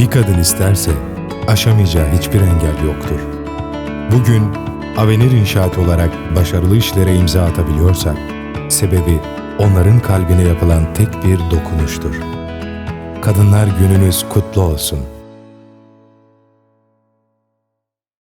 Bir kadın isterse aşamayacağı hiçbir engel yoktur. Bugün Avenir İnşaat olarak başarılı işlere imza atabiliyorsak, sebebi onların kalbine yapılan tek bir dokunuştur. Kadınlar gününüz kutlu olsun.